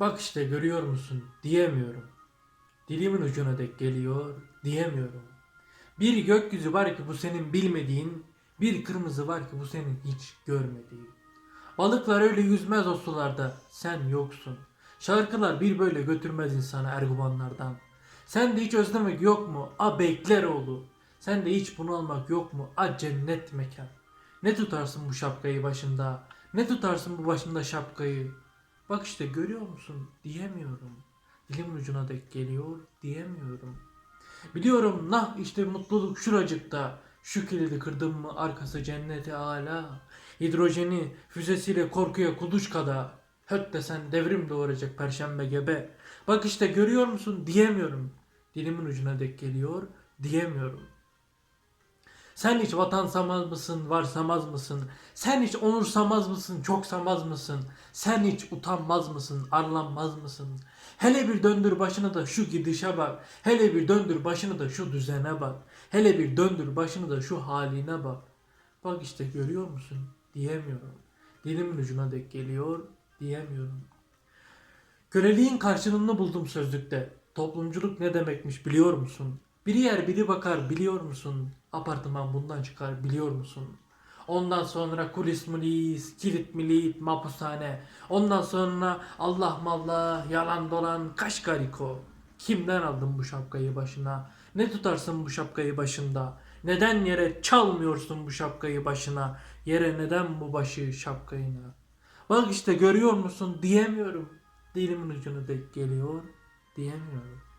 Bak işte görüyor musun diyemiyorum. Dilimin ucuna dek geliyor diyemiyorum. Bir gökyüzü var ki bu senin bilmediğin, bir kırmızı var ki bu senin hiç görmediğin. Balıklar öyle yüzmez o sularda, sen yoksun. Şarkılar bir böyle götürmez insanı erguvanlardan. Sen de hiç özlemek yok mu? A bekler oğlu. Sen de hiç bunalmak yok mu? A cennet mekan. Ne tutarsın bu şapkayı başında? Ne tutarsın bu başında şapkayı? Bak işte görüyor musun? Diyemiyorum. Dilimin ucuna dek geliyor diyemiyorum. Biliyorum nah işte mutluluk şuracıkta. Şu kilidi kırdım mı arkası cenneti ala. Hidrojeni füzesiyle korkuya kuluçkada. Höt desen devrim doğuracak perşembe gebe. Bak işte görüyor musun diyemiyorum. Dilimin ucuna dek geliyor diyemiyorum. Sen hiç vatansamaz mısın, varsamaz mısın? Sen hiç onursamaz mısın, çoksamaz mısın? Sen hiç utanmaz mısın, arlanmaz mısın? Hele bir döndür başını da şu gidişe bak. Hele bir döndür başını da şu düzene bak. Hele bir döndür başını da şu haline bak. Bak işte görüyor musun? Diyemiyorum. Dilimin ucuna dek geliyor, diyemiyorum. Köleliğin karşılığını buldum sözlükte. Toplumculuk ne demekmiş biliyor musun? Biri yer biri bakar biliyor musun? Apartman bundan çıkar biliyor musun? Ondan sonra kulis mulis, kilit milit, mapushane. Ondan sonra Allah mallah, yalan dolan, kaşkariko. Kimden aldın bu şapkayı başına? Ne tutarsın bu şapkayı başında? Neden yere çalmıyorsun bu şapkayı başına? Yere neden bu başı şapkayına? Bak işte görüyor musun diyemiyorum. Dilimin ucuna dek geliyor diyemiyorum.